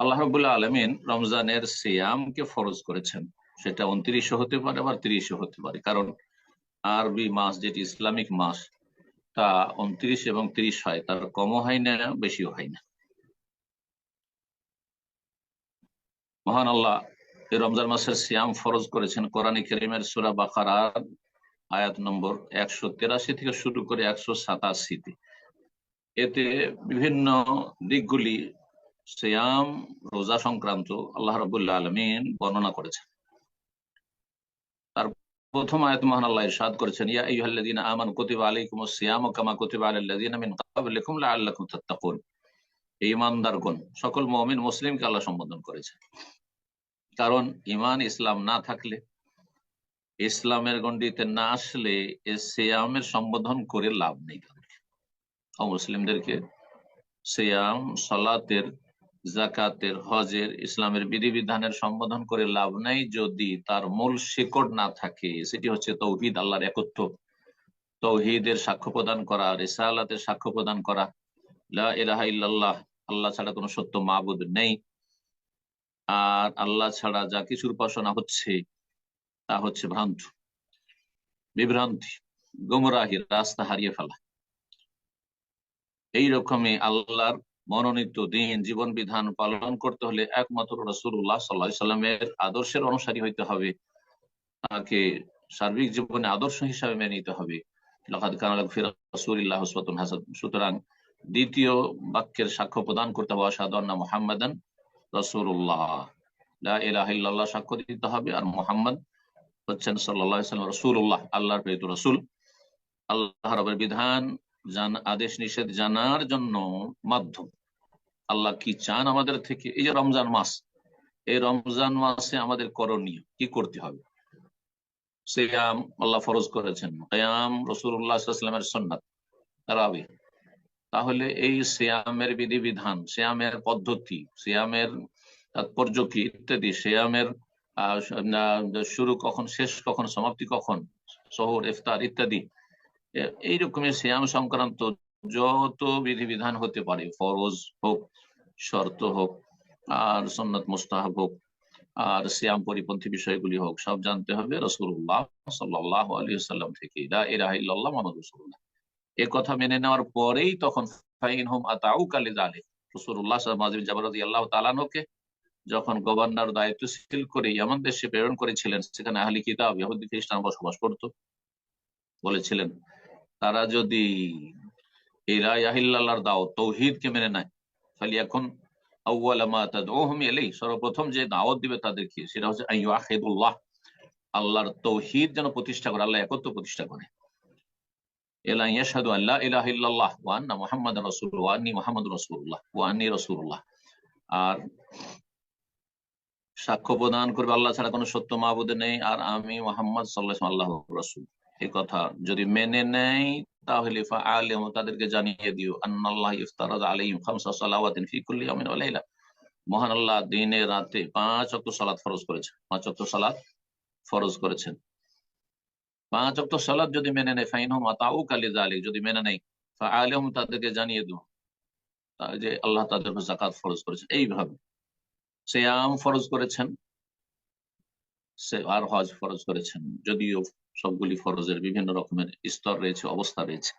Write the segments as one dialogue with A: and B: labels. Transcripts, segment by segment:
A: আল্লাহ রবুল্লাহ আলমিন রমজানের সিয়ামকে ফরজ করেছেন। সেটা উনত্রিশে হতে পারে, আবার তিরিশে হতে পারে। কারণ আরবি মাস যেটি ইসলামিক মাস, তা উনত্রিশ এবং তিরিশ হয়। তার কমও হয় না, বেশিও হয় না। মহান আল্লাহ এই রমজান মাসের সিয়াম ফরজ করেছেন। কোরআন করিমের সুরা বাকার আয়াত নম্বর একশো তেরাশি থেকে শুরু করে একশো সাতাশিতে। এতে বিভিন্ন দিকগুলি সিয়াম, রোজা সংক্রান্ত আল্লাহ রবুল্লা আলমিন বর্ণনা করেছেন। তার প্রথম আয়াত মহান আল্লাহ ইরশাদ করেছেন, ইয়া আইয়ুহাল্লাযীনা আমানু কুতিবা আলাইকুমুস সিয়ামু কামা কুতিবা আলাল লাযীনা মিন ক্বাবলিকুম লাআল্লাকুম তাত্তাকুন। ঈমানদারগণ, সকল মুমিন মুসলিমকে আল্লাহ সম্বোধন করেছেন। কারণ ইমান ইসলাম না থাকলে, ইসলামের গণ্ডিতে না আসলে এ সিয়ামের সম্বোধন করে লাভ নেই তাদেরকে অমুসলিমদেরকে সিয়াম, সলাতের জাকাতের হজের ইসলামের বিধিবিধানের সম্বোধন করে লাভ নাই যদি তার মূল শিকড় না থাকে। সেটি হচ্ছে তৌহিদ, আল্লাহর একত্র তৌহিদের সাক্ষ্য প্রদান করা, রেসালাতের সাক্ষ্য প্রদান করা। ইল্লাল্লাহ, আল্লাহ ছাড়া কোনো সত্য মাহবুদ নেই। আর আল্লাহ ছাড়া যা কিছুর উপাসনা হচ্ছে, তা হচ্ছে ভ্রান্ত। বিভ্রান্তি গুমরাহির রাস্তা হারিয়ে ফেলা। এই রকমই আল্লাহর মনোনীত দিন জীবন বিধান পালন করতে হলে একমাত্র রসুল্লাহ সাল্লা সাল্লামের আদর্শের অনুসারী হইতে হবে। তাকে সার্বিক জীবনে আদর্শ হিসাবে মেনে নিতে হবে। সুতরাং দ্বিতীয় বাক্যের সাক্ষ্য প্রদান করতে হবে আসাদা মোহাম্মদান রসুল্লাহ সাক্ষ্য দিতে হবে আর মোহাম্মদ হচ্ছেন সাল্লাহ রসুল্লাহ আল্লাহর প্রেরিত রসুল। আল্লাহ রবের বিধান আদেশ নিষেধ জানার জন্য মাধ্যম। আল্লাহ কি চান আমাদের থেকে? এই যে রমজান মাস, এই রমজান মাসে আমাদের করণীয় কি করতে হবে? সিয়াম আল্লাহ ফরজ করেছেন। কয়াম রসুল্লাহামের সন্ন্যাত রাবি তাহলে এই সিয়ামের বিধিবিধান, সিয়ামের পদ্ধতি, সিয়ামের তাৎপর্য কি ইত্যাদি, সিয়ামের শুরু কখন, শেষ কখন, সমাপ্তি কখন, শহর, ইফতার ইত্যাদি এইরকমের শ্যাম সংক্রান্ত যত বিধিবিধান হতে পারে, ফরজ হোক, শর্ত হোক, আর সন্ন্যত মুস্তাহাব হোক, আর শ্যাম পরিপন্থী বিষয়গুলি হোক, সব জানতে হবে রসুল্লাহ সাল্লাহ আলী সাল্লাম থেকে। ইরাহিল্লাহ মোহাম্মদ রসুল্লাহ এ কথা মেনে নেওয়ার পরেই তখন ফাইন হোম আতাউ কালি জালে রসুল্লাহ জাবরাদি আল্লাহ তালানোকে যখন গভর্নর দায়িত্বশীল করে এমন দেশে প্রেরণ করেছিলেন, সেখানে আহলি কিতাব, ইহুদি খ্রিস্টান বসবাস করত, বলেছিলেন তারা যদি এই রাহিল্লাহর দাও তৌহিদকে মেনে নেয় তাহলে এখন সর্বপ্রথম যে দাওয়াত দিবে তাদেরকে, সেটা হচ্ছে আল্লাহর তৌহিদ যেন প্রতিষ্ঠা করে, আল্লাহ একত্র প্রতিষ্ঠা করে। আর সাক্ষ্য প্রদান করবে আল্লাহ ছাড়া কোনো সত্য মাহবুদ নেই, আর আমি মোহাম্মদ আল্লাহ রসুল। এই কথা। যদি মেনে নেয়, তাহলে তাদেরকে জানিয়ে দিও, আন্নাল্লাহ ইফতারাদ আলাইহিম খামসা সালাওয়াতিন ফি কুল্লি লাইলা। মহান আল্লাহ দিনে রাতে পাঁচ ওয়াক্ত সালাত ফরজ করেছেন। পাঁচ ওয়াক্ত সালাত ফরজ করেছেন। পাঁচ ওয়াক্ত সালাত যদি মেনে নেয়, ফাইনহুম আতাউ কালি যালিক যদি মেনে নেয় ফাআলিহুম তাদেরকে জানিয়ে দিও যে আল্লাহ তাদের জাকাত ফরজ করেছেন এইভাবে। সিয়াম ফরজ করেছেন সে আর হজ ফরজ করেছেন, যদিও সবগুলি ফরজের বিভিন্ন রকমের স্তর রয়েছে, অবস্থা রয়েছে।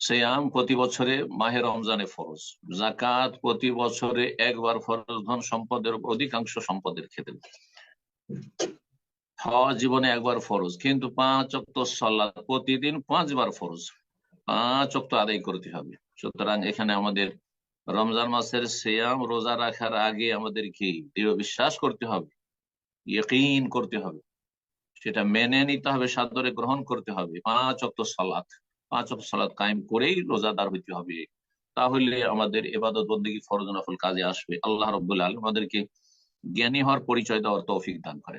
A: সেয়াম প্রতি বছরে মাহে রমজানে ফরজ জাকাত প্রতি বছরে একবার ফরজ ধন সম্পদের অধিকাংশ সম্পদের ক্ষেত্রে। হজ জীবনে একবার ফরজ, কিন্তু পাঁচ অক্ত সল্লা প্রতিদিন পাঁচবার ফরজ। পাঁচ অক্ত আদায় করতে হবে। সুতরাং এখানে আমাদের রমজান মাসের সেয়াম রোজা রাখার আগে আমাদের কি দৃঢ় বিশ্বাস করতে হবে। ইয়কিন করতে হবে। সেটা মেনে নিতে হবে, সাদরে গ্রহণ করতে হবে। পাঁচ অক্ত সালাত, পাঁচ অক্ত সালাত কায়েম করেই রোজাদার হইতে হবে। তাহলে আমাদের এবাদত বন্দী ফরজ নফল কাজে আসবে। আল্লাহ রব্বুল আলম আমাদেরকে জ্ঞানী হওয়ার পরিচয় দেওয়ার তৌফিক দান করে